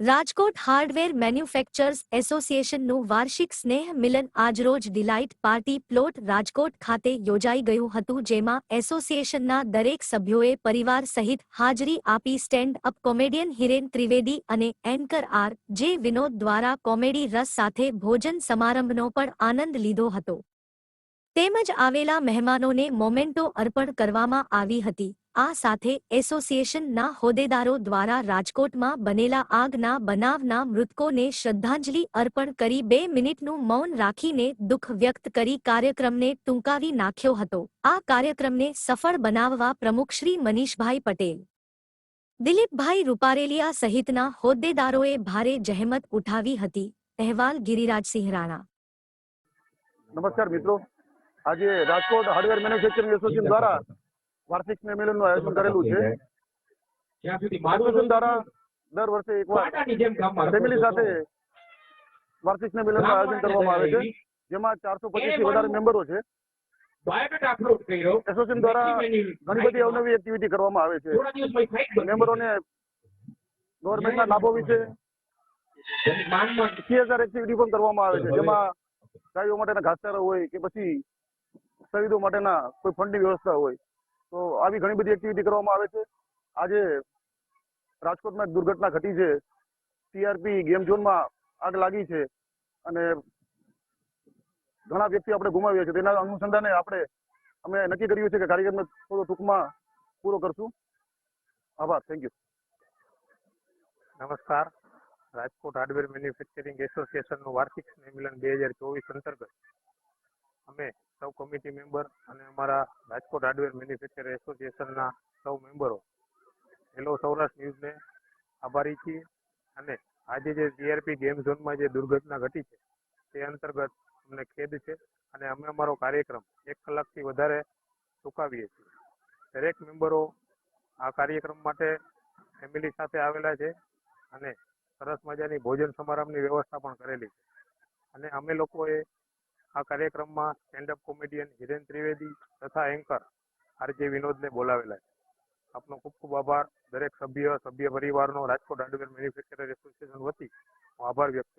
Rajkot hardware manufacturers એસોસિએશનનું વાર્ષિક સ્નેહ મિલન આજરોજ ડિલાઇટ પાર્ટી પ્લોટ રાજકોટ ખાતે યોજાઈ ગયું હતું, જેમાં એસોસિએશનના દરેક સભ્યોએ પરિવાર સહિત હાજરી આપી stand up comedian Hiren Trivedi અને એન્કર આર જે વિનોદ દ્વારા કોમેડી રસ સાથે ભોજન સમારંભનો પણ આનંદ લીધો હતો. તેમજ આવેલા મહેમાનોને મોમેન્ટો અર્પણ કરવામાં આવી હતી. આ સાથે એસોસિએશનના હોદ્દેદારો દ્વારા રાજકોટમાં બનેલા આગના બનાવના મૃતકોને શ્રદ્ધાંજલિ અર્પણ કરી બે મિનિટનું મૌન રાખીને દુઃખ વ્યક્ત કરી કાર્યક્રમને ટૂંકાવી નાખ્યો હતો. આ કાર્યક્રમને સફળ બનાવવા પ્રમુખ શ્રી મનીષભાઈ પટેલ, દિલીપભાઈ રૂપારેલિયા સહિતના હોદ્દેદારોએ ભારે જહેમત ઉઠાવી હતી. અહેવાલ ગિરિરાજસિંહ રાણા. નમસ્કાર મિત્રો. આજે રાજકોટ હાર્ડવેર મેન્યુફેક્ચરિંગ એસોસિએશન દ્વારા વાર્ષિક સ્નેહનું આયોજન કરેલું છે. દ્વારા દર વર્ષે એકવાર ફેમિલી સાથે વાર્ષિક સ્નેહનું આયોજન કરવામાં આવે છે જેમાં ચારસો પચીસથી વધારે મેમ્બરો છે. એસોસિએશન દ્વારા ઘણી બધી અવનવી એક્ટિવિટી કરવામાં આવે છે. મેમ્બરોને ગવર્મેન્ટના લાભો વિશે સીએસઆર એક્ટિવિટી પણ કરવામાં આવે છે. જેમાં ગાયો માટેના ઘાસચારા હોય કે પછી શહીદો માટેના કોઈ ફંડની વ્યવસ્થા હોય. તો આવી ઘણી બધી એક્ટિવિટી કરવામાં આવે છે. આજે રાજકોટમાં દુર્ઘટના ઘટી છે. ટીઆરપી ગેમ ઝોનમાં આગ લાગી છે અને ઘણા વ્યક્તિ આપણે ગુમાવ્યા છે. તેના અનુસંધાને આપણે, અમે નક્કી કર્યું છે કે કાર્યક્રમ થોડો ટૂંકમાં પૂરો કરશું. આભાર. થેન્ક યુ નમસ્કાર. રાજકોટ હાર્ડવેર મેન્યુફેક્ચરિંગ એસોસિએશનનું વાર્ષિક સંમેલન બે હજાર ચોવીસ અંતર્ગત. અમે સૌ કમિટી મેમ્બર અને અમારા રાજકોટ હાર્ડવેર મેન્યુફેક્ચર એસોસિએશનના સૌ મેમ્બરો, હેલો સૌરાષ્ટ્ર ન્યૂઝને આભારી છીએ. અને આજે જે જીઆરપી ગેમ ઝોનમાં જે દુર્ઘટના ઘટી છે, તે અંતર્ગત અમને ખેદ છે અને અમે અમારો કાર્યક્રમ એક કલાકથી વધારે ચૂકાવીએ છીએ. દરેક મેમ્બરો આ કાર્યક્રમ માટે ફેમિલી સાથે આવેલા છે અને સરસ મજાની ભોજન સમારંભની વ્યવસ્થા પણ કરેલી છે. અને અમે લોકોએ આ કાર્યક્રમમાં સ્ટેન્ડઅપ કોમેડિયન હિરેન ત્રિવેદી તથા એન્કર આરજે વિનોદને બોલાવેલા છે આપનો ખૂબ ખૂબ આભાર દરેક સભ્ય સભ્ય પરિવારનો રાજકોટ હાર્ડવેર મેન્યુફેક્ચરર એસોસિએશન વતી હું આભાર વ્યક્ત.